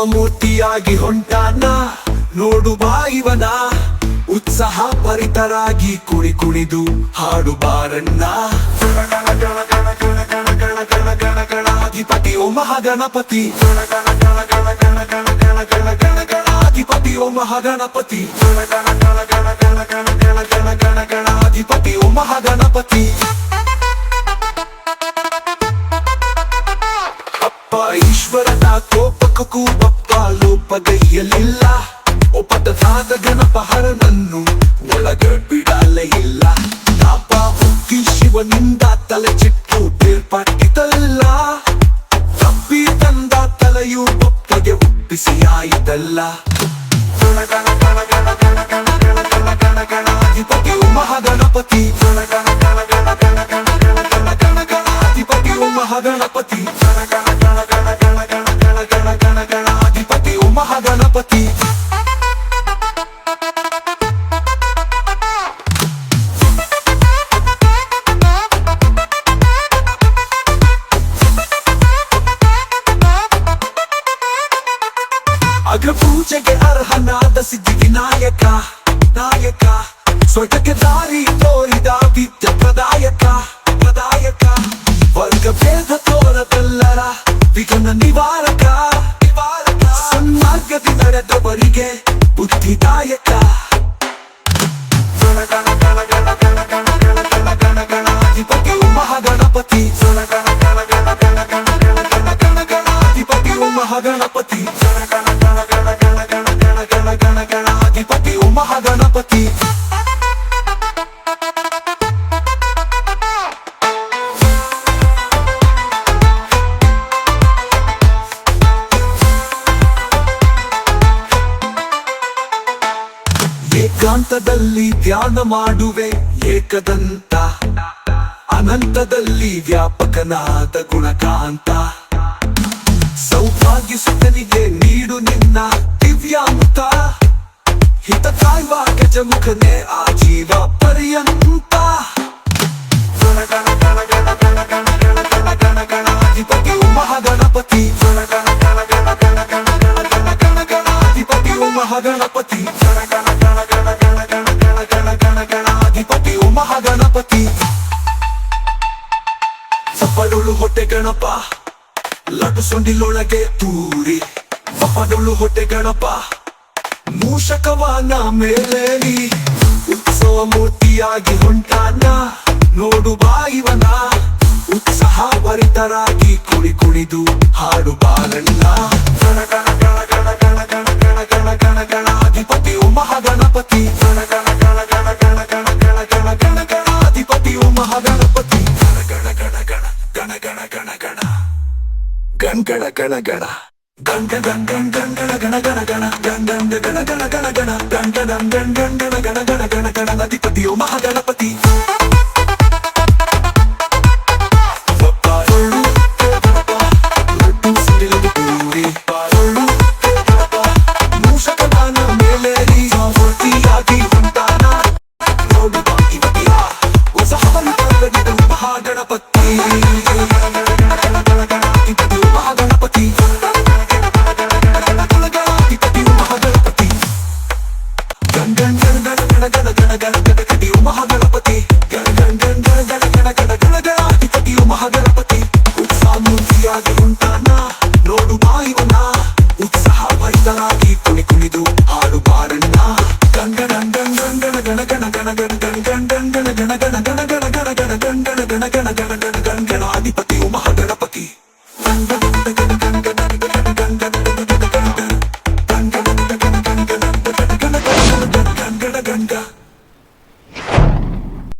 ಶಿವಮೂರ್ತಿಯಾಗಿ ಹೊಂಟಾನ. ನೋಡು ಬಾ ಇವನ. ಉತ್ಸಾಹ ಪರಿತರಾಗಿ ಕುಣಿ ಕುಣಿದು ಹಾಡು ಬಾರಣ್ಣ. ಗಣಗಣಗಣಗಣಗಣಗಣಗಣಗಣಗಣಗಣಗಣಾಧಿಪತಿ ಓ ಮಹಾಗಣಪತಿ. ಗಣಗಣಗಣಗಣಗಣಗಣಗಣಗಣಗಣಗಣಾಧಿಪತಿ ಓ ಮಹಾಗಣಪತಿ. ಗಣಗಣಗಣಗಣಗಣಗಣಗಣಗಣಗಣಗಣಗಣಾಧಿಪತಿ ಓ ಮಹಾಗಣಪತಿ. ಅಪ್ಪ, ಈಶ್ವರನ ಕೋಪ ದುಃಖಕ್ಕೂ ಬಪ್ಪಾಲು ಪಗೆಯಲಿಲ್ಲ ಉಪದಾದ ಗಣಪಹರನನ್ನು ಒಳಗೆ ಬಿಡಲೇ ಇಲ್ಲ ತಾಪ ಹುಕ್ಕಿ ಶಿವನಿಂದ ತಲೆ ಚಿಟ್ಟು ಬೇರ್ಪಟ್ಟಿತಲ್ಲ ತಪ್ಪಿ ತಂದ ತಲೆಯು ಬಪ್ಪಗೆ ಹುಟ್ಟಿಸಿಯಾಯಿತಲ್ಲ ಗಣಗಣ ಗಣಗಣ ಗಣಗಣ ಗಣಗಣ ಗಣಗಣ ಗಣಗಣ ಗಣಗಣ ಮಹಾಗಣಪತಿ ಗಣಗಣ ಅಗ್ರ ಪೂಜೆಗೆ ಅರ್ಹನಾದ ಸಿದ್ಧಿ ವಿನಾಯಕ ನಾಯಕ ಸ್ವರ್ಗಕ್ಕೆ ದಾರಿ ತೋರಿದ ವಿದ್ಯ ಪ್ರದಾಯಕ ಪ್ರದಾಯಕ ವರ್ಗ ಭೇದ ತೋರದಲ್ಲರ ವಿಘ್ನ ನಿವಾರಕ ನಿವಾರಕ ಸನ್ಮಾರ್ಗದಿ ನಡೆದವರಿಗೆ ಬುದ್ಧಿದಾಯಕ ಗಣಾಧಿಪತಿ ಅನಂತದಲ್ಲಿ ಧ್ಯಾನ ಮಾಡುವೆ ಏಕದಂತ. ಅನಂತದಲ್ಲಿ ವ್ಯಾಪಕನಾದ ಗುಣಕಾಂತ. ಸೌಭಾಗ್ಯ ಸುತ್ತನಿಗೆ ನೀಡು ನಿನ್ನ ದಿವ್ಯಾಂತ. ಹಿತ ಕಾಯುವ ಗಜಮುಖನೇ ಆ ಜೀವ ಪರ್ಯಂತ. ಗಣ ಗಣ ಗಣ ಗಣ ಗಣ ಗಣ ಗಣಪ ಲಡ್ಡು ಸೊಂಡಿಲೊಳಗೆ ಪೂರಿ ಸಪ್ಪಡೊಳು ಹೊಟ್ಟೆ ಗಣಪ ಮೂಷಕವಾನ ಮೇಲೇರಿ ಉತ್ಸವ ಮೂರ್ತಿಯಾಗಿ ಹೊಂಟಾನ. ನೋಡು ಬಾಯಿವನ. ಉತ್ಸಾಹ ಭರಿತರಾಗಿ ಕುಣಿ ಕುಣಿದು ಹಾಡು ಬಾರಣ್ಣ ಗಣ gana gana gana gana. Gana gana gana gana. Gana gana gana gana gana gana gana gana gana. Gana gana gana gana gana gana gana. Gana gana gana gana gana gana gana gana gana gana. Gana gana gana gana gana gana Terima kasih.